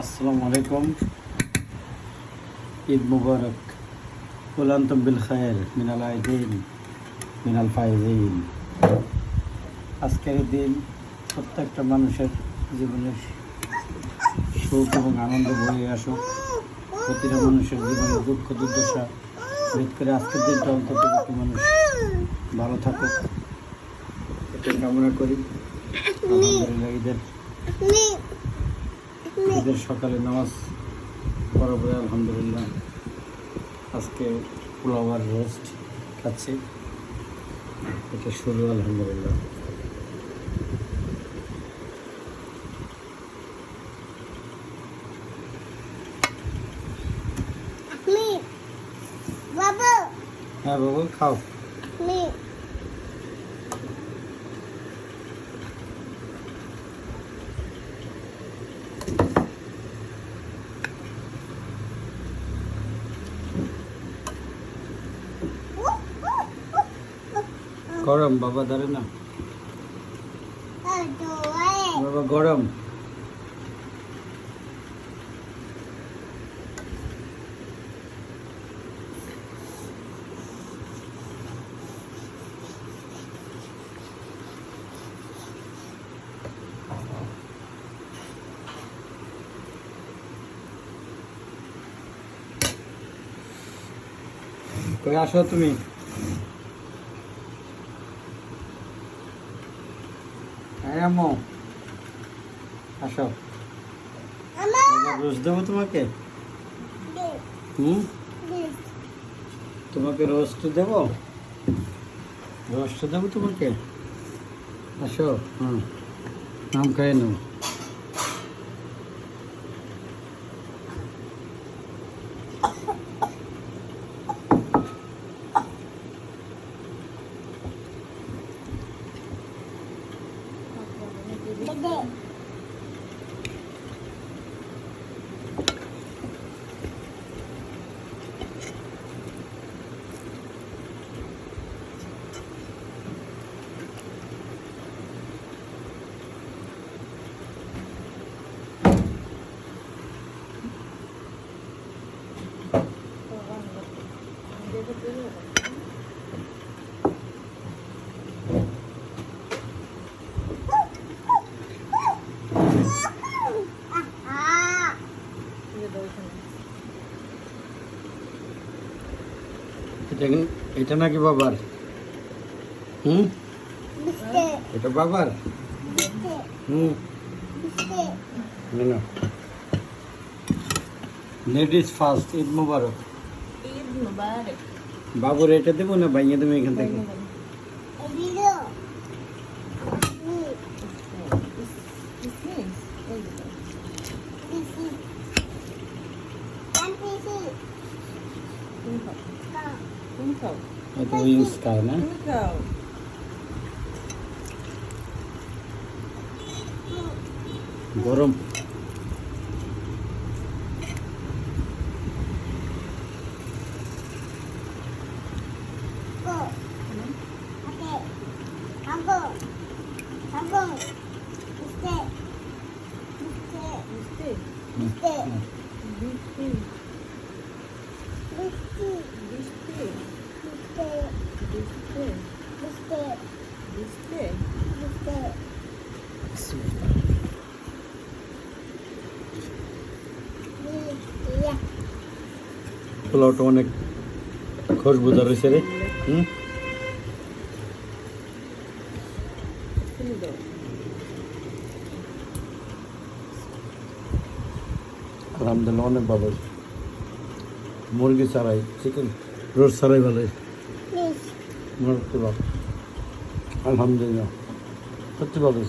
আসসালামু আলাইকুম। ঈদ মুবারক। কুলান্তম বিল খায়ের মিনাল আইদিন, মিনাল ফাইজিন। আজকের দিন প্রত্যেকটা মানুষের জীবনে সুখ এবং আনন্দ বয়ে আসুক। প্রতিটা মানুষের জীবনে দুঃখ, দুর্দশা ভেদ করে আজকের দিনটা অন্তত মানুষ ভালো থাকুক। এটা কামনা করি। আলহামদুলিল্লাহ, ঈদের ঈদের সকালে নামাজ পড়া পরে আলহামদুলিল্লাহ। আজকে পোলাওয়ার রোস্ট খাচ্ছি। এটা শুরু আলহামদুলিল্লাহ। হ্যাঁ বাবু খাও। গরম বাবা ধরে না। বাবা গরম। আসো তুমি? হ্যাঁ আম্মু। আসো। রোজ দেবো তোমাকে? হুম? তোমাকে রোস্ট দেব? রোস্ট দেবো তোমাকে? আসো হুম। নাম খাই で入んてくる এটা নাকি বাবার? হুম? এটা বাবার? হুম। না লেডিস ফার্স্ট ঈদ মুবারক। বাবুর এটা দেবো না বাইয়ে দেবো এখান থেকে? তুমি খাও এটা উইংস খায় না তুমি খাও গরম মিষ্টি হুম, হুম। মিষ্টি মিষ্টি মিষ্টি মিষ্টি পোলাওটা অনেক খুশবুদার রয়েছে রে হুম তুমি দাও আলহামদুলিল্লাহ অনেক ভালো হয়েছে। মুরগি ছাড়াই চিকেন রোজ ছাড়াই ভালো পোলাও আলহামদুলিল্লাহ। সত্যি ভালো।